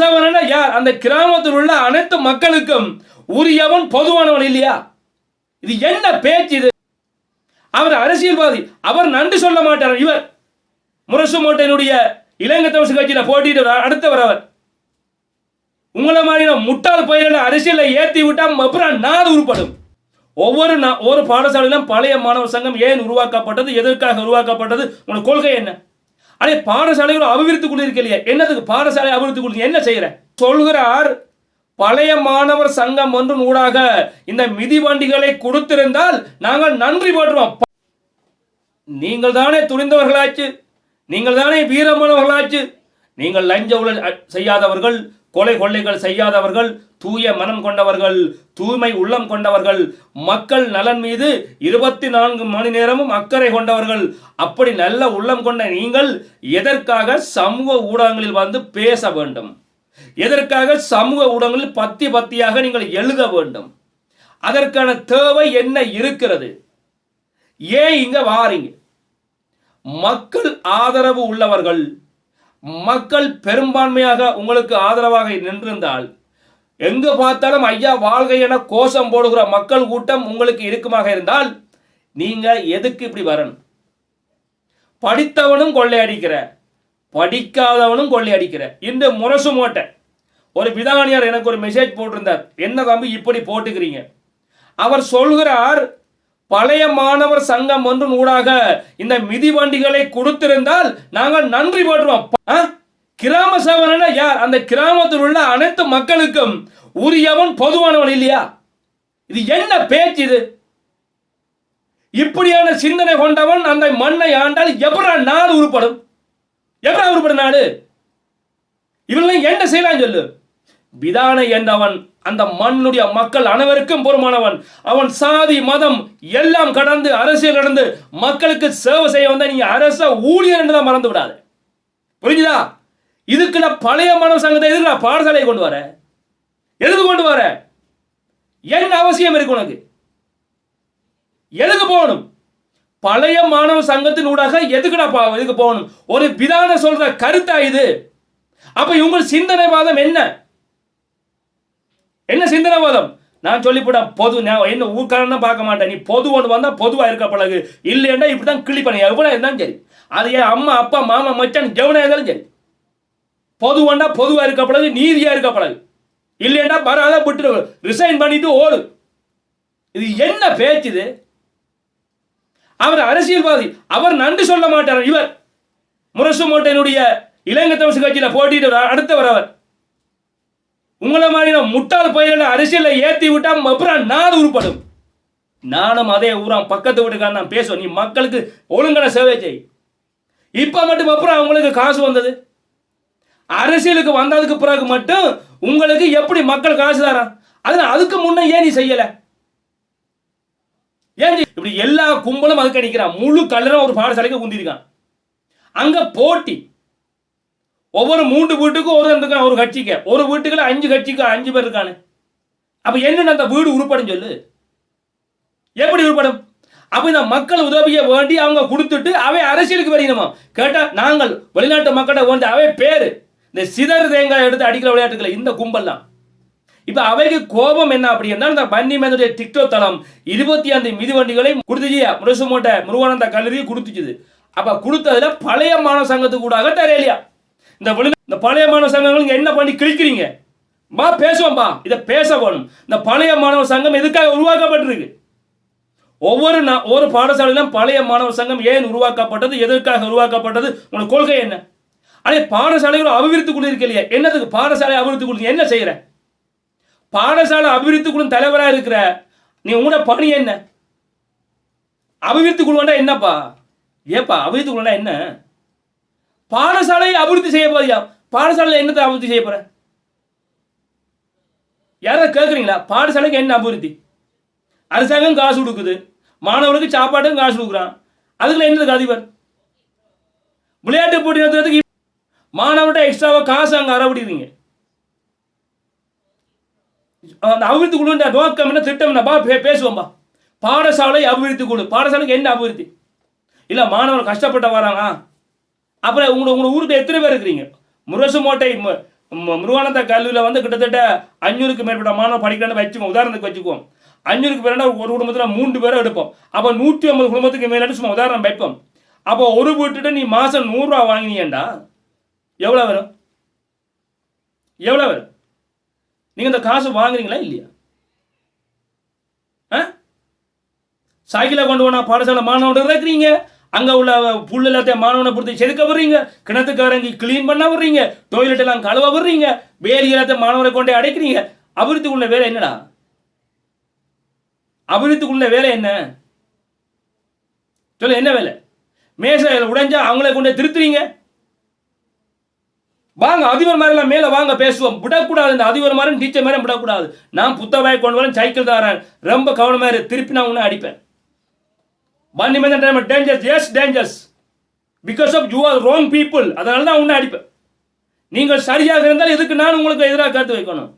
சேவகன் யார்? அந்த கிராமத்தில் உள்ள அனைத்து மக்களுக்கும் உரியவன் பொதுவானவன் இல்லையா? இது என்ன பேச்சு இது? அவர் அரசியல்வாதி. அவர் நன்றி சொல்ல மாட்டார். இவர் முரசு மோட்டையினுடைய இலங்கை தமிழ் கட்சியில போட்டிட்டு அடுத்தவர் அவர். உங்களை மாதிரி முட்டாள் பயிர்களை அரசியலை ஏற்றி விட்டா அப்புறம் நாடு உருப்படும். ஒவ்வொரு நா- ஒவ்வொரு பாடசாலையிலும் பழைய மாணவர் சங்கம் ஏன் உருவாக்கப்பட்டது? எதற்காக உருவாக்கப்பட்டது? உங்களோட கொள்கை என்ன? அதே பாடசாலைகள் அபிவிருத்தி இருக்கு இல்லையா? என்னதுக்கு பாடசாலை அபிவிருத்தி குழு என்ன செய்யற? சொல்கிறார் பழைய மாணவர் சங்கம் ஒன்றின் ஊடாக இந்த மிதிவண்டிகளை கொடுத்திருந்தால் நாங்கள் நன்றி போட்டுருவோம் நீங்கள் தானே துணிந்தவர்களாச்சு நீங்கள் தானே வீரமானவர்களாச்சு நீங்கள் லஞ்ச உள்ள செய்யாதவர்கள் கொலை கொள்ளைகள் செய்யாதவர்கள் தூய மனம் கொண்டவர்கள் தூய்மை உள்ளம் கொண்டவர்கள் மக்கள் நலன் மீது இருபத்தி நான்கு மணி நேரமும் அக்கறை கொண்டவர்கள். அப்படி நல்ல உள்ளம் கொண்ட நீங்கள் எதற்காக சமூக ஊடகங்களில் வந்து பேச வேண்டும்? எதற்காக சமூக ஊடகங்களில் பத்தி பத்தியாக நீங்கள் எழுத வேண்டும்? அதற்கான தேவை என்ன இருக்கிறது? ஏன் இங்க வாரீங்க? மக்கள் ஆதரவு உள்ளவர்கள் மக்கள் பெரும்பான்மையாக உங்களுக்கு ஆதரவாக நின்றிருந்தால் எங்கு பார்த்தாலும் ஐயா வாழ்க என கோஷம் போடுகிற மக்கள் கூட்டம் உங்களுக்கு இருக்குமாக இருந்தால் நீங்க எதுக்கு இப்படி வரணும்? படித்தவனும் கொள்ளையடிக்கிற படிக்காதவனும் கொள்ளையடிக்கிற. இந்த முரசு மோட்டை. ஒரு விதானியார் எனக்கு ஒரு மெசேஜ் போட்டிருந்தார். என்ன தம்பி இப்படி போட்டுக்கிறீங்க? அவர் சொல்கிறார் பழைய மாணவர் சங்கம் ஒன்றும் ஊடாக இந்த மிதிவண்டிகளை கொடுத்திருந்தால் நாங்கள் நன்றி படுறோம். ஆ? கிராம சேவகன் யார்? அந்த கிராமத்தில் உள்ள அனைத்து மக்களுக்கும் உரியவன் பொதுவானவன் இல்லையா? இது என்ன பேச்சு இது? இப்படியான சிந்தனை கொண்டவன் அந்த மண்ணை ஆண்டால் எவ்வளோ நாடு உருப்படும்? எவ்வளோ உருப்படும் நாடு? இவெல்லாம் என்ன செய்யலாம் சொல்லு? விதானை என்றவன் அந்த மண்ணுடைய மக்கள் அனைவருக்கும் பொறுமானவன். அவன் சாதி மதம் எல்லாம் கடந்து அரசியல் கடந்து மக்களுக்கு சேவை செய்ய வந்த நீ அரச ஊழியர் என்று தான் மறந்து விடாது. புரிஞ்சுதா? இதுக்கு நான் பழைய மாணவ சங்கத்தை எதுக்கு நான் பாடசாலையை கொண்டு வர? எதுக்கு கொண்டு வர? என்ன அவசியம் இருக்கு உனக்கு? எதுக்கு போகணும்? பழைய மாணவ சங்கத்தின் ஊடாக எதுக்குடா எதுக்கு போகணும்? ஒரு விதான சொல்ற கருத்தா இது? அப்ப உங்கள் சிந்தனைவாதம் என்ன? என்ன சிந்தனைவாதம் நான் சொல்லிவிட பொது நான் என்ன ஊர்க்காரன்னு பார்க்க மாட்டேன். நீ பொது ஒன்று வந்தால் பொதுவாக இருக்க பழகு. இல்லைன்னா இப்படி தான் கிளிப்பேன் எவ்வளோ இருந்தாலும் சரி. அது என் அம்மா அப்பா மாமா மச்சான் ஜெவனா இருந்தாலும் சரி. பொது ஒன்றா பொதுவாக இருக்க பழகு நீதியாக இருக்க பழகு. இல்லைன்னா பரவாயில்ல விட்டுரு ரிசைன் பண்ணிட்டு ஓடு. இது என்ன பேச்சு இது அவர் அரசியல்வாதி. அவர் நன்றி சொல்ல மாட்டார் இவர். முரசு மோட்டையினுடைய இலங்கை தமிழ் கட்சியில் போட்டிட்டு அடுத்தவர் அவர். மாதிரியான முட்டாள் பயிரில் அரசியலை ஏற்றி விட்டால் அப்புறம் நாடு உருப்படும். நானும் அதே ஊரான் பக்கத்து வீட்டுக்காரன் நான் பேசுவேன். நீ மக்களுக்கு ஒழுங்கான சேவை செய். இப்போ மட்டும் அப்புறம் அவங்களுக்கு காசு வந்தது? அரசியலுக்கு வந்ததுக்கு பிறகு மட்டும் உங்களுக்கு எப்படி மக்கள் காசு தரா அதனால அதுக்கு முன்னே ஏன் நீ செய்யலை? ஏன் இப்படி எல்லா கும்பலும் அதுக்கு அடிக்கிறான். முழு கல்லரும் ஒரு பாடசாலைக்கு குந்திருக்கான். அங்கே போட்டி. ஒவ்வொரு மூன்று வீட்டுக்கும் ஒரு இருக்கான் ஒரு கட்சிக்கு. ஒரு வீட்டுக்குள்ள அஞ்சு கட்சிக்கு அஞ்சு பேர் இருக்கானு. அப்போ என்ன அந்த வீடு உருப்படும் சொல்லு. எப்படி உருப்படும்? அப்போ இந்த மக்கள் உதவியை வேண்டி அவங்க கொடுத்துட்டு அவை அரசியலுக்கு வரணுமா கேட்டால் நாங்கள் வெளிநாட்டு மக்களை வேண்டி அவை பேர். இந்த சிதறு தேங்காய் எடுத்து அடிக்கிற விளையாட்டுகளை இந்த கும்பல்லாம். இப்போ அவைக்கு கோபம் என்ன அப்படின்னா இந்த பன்னி மேனுடைய டிக்டோ தளம் இருபத்தி ஐந்து மிதிவண்டிகளை கொடுத்துச்சு. முரசு மூட்டை முருகானந்த கல்லூரி கொடுத்துச்சுது. அப்போ கொடுத்ததுல பழைய மாணவ சங்கத்துக்கு கூடாக தரையிலையா இந்த இந்த பழைய மாணவ சங்கங்கள் என்ன பண்ணி கிழிக்கிறீங்க? வா பேசுவோம்பா இதை பேச வேணும். இந்த பழைய மாணவ சங்கம் எதுக்காக உருவாக்கப்பட்டிருக்கு? ஒவ்வொரு நான் ஒவ்வொரு பாடசாலையிலும் பழைய மாணவர் சங்கம் ஏன் உருவாக்கப்பட்டது? எதற்காக உருவாக்கப்பட்டது? உங்களோட கொள்கை என்ன? அதே பாடசாலைகள் அபிவிருத்தி குழு இருக்கு இல்லையா? என்னதுக்கு பாடசாலை அபிவிருத்தி குழு? நீ என்ன செய்யற? பாடசாலை அபிவிருத்தி குழு தலைவராக இருக்கிற நீ உங்களோட பணி என்ன? அபிவிருத்தி குழுவண்டா என்னப்பா? ஏப்பா அபிவிருத்தி குழுனா என்ன? பாடசாலையை அபிவிருத்தி செய்ய போறியா? பாடசாலையில் என்னத்தை அபிவிருத்தி செய்ய போற? யாராவது கேட்குறீங்களா பாடசாலைக்கு என்ன அபிவிருத்தி? அரசாங்கம் காசு கொடுக்குது. மாணவனுக்கு சாப்பாட்டுக்கும் காசு கொடுக்குறான். அதுக்குள்ள என்னதுக்கு அதிபர்? விளையாட்டு போட்டி நடத்துறதுக்கு மாணவர்கிட்ட எக்ஸ்ட்ராவாக காசு அங்கே அறவிடுறீங்க அந்த அபிவிருத்தி குழுன்ற நோக்கம் என்ன திட்டம் என்னப்பா பே பேசுவோம்பா பாடசாலை அபிவிருத்தி குழு. பாடசாலைக்கு என்ன அபிவிருத்தி? இல்லை மாணவர் கஷ்டப்பட்ட வராங்க. அப்புறம் உங்களை உங்களை ஊருக்கு எத்தனை பேர் இருக்கிறீங்க? முரசு மோட்டை ம- முருகானந்த கல்லூரியில் வந்து கிட்டத்தட்ட அஞ்சூறுக்கு மேற்பட்ட மாணவர் படிக்கிறான்னு வச்சுக்குவோம் உதாரணத்துக்கு வச்சுக்குவோம். அஞ்சூறுக்கு மேலே ஒரு குடும்பத்தில் மூன்று பேரை எடுப்போம். அப்போ நூற்றி ஐம்பது குடும்பத்துக்கு மேலே சும்மா உதாரணம் வைப்போம். அப்போ ஒரு வீட்டுட்டு நீ மாதம் நூறுரூவா வாங்கினீங்கண்டா எவ்வளோ வரும்? எவ்வளோ வரும்? நீங்கள் இந்த காசு வாங்குறீங்களா இல்லையா? ஆ? சைக்கிளை கொண்டு போனால் பாடசாலை மாணவர்கள் இருக்கிறீங்க அங்கே உள்ள புல் எல்லாத்தையும் மாணவனை பொறுத்து செதுக்க விடுறீங்க. கிணத்துக்காரங்க க்ளீன் பண்ண விடுறீங்க. டொய்லெட் எல்லாம் கழுவ விடுறீங்க. வேலி எல்லாத்தையும் மாணவனை கொண்டே அடைக்கிறீங்க. அபிவிருத்திக்குள்ள வேலை என்னடா? அபிவிருத்திக்குள்ள வேலை என்ன? சொல்ல என்ன வேலை? மேசை உடைஞ்சா அவங்களே கொண்டே திருத்துறீங்க. வாங்க அதிபர் மாதிரிலாம் மேலே வாங்க பேசுவோம். விடக்கூடாது இந்த அதிபர் மாதிரி டீச்சர் மாதிரி விடக்கூடாது. நான் புத்தகவாய் கொண்டு வரேன் சைக்கிள் தாரேன். ரொம்ப கவனமாக இரு திருப்பி நான் உன்னை அடிப்பேன். வண்டி மேலே time dangers is dangers because of you are wrong people அதனால தான் உன்னை அடிப்பேன் நீங்கள் சரியாக இருந்தால் எதுக்கு நான் உங்களுக்கு எதிராக கருத்து வைக்கணும்?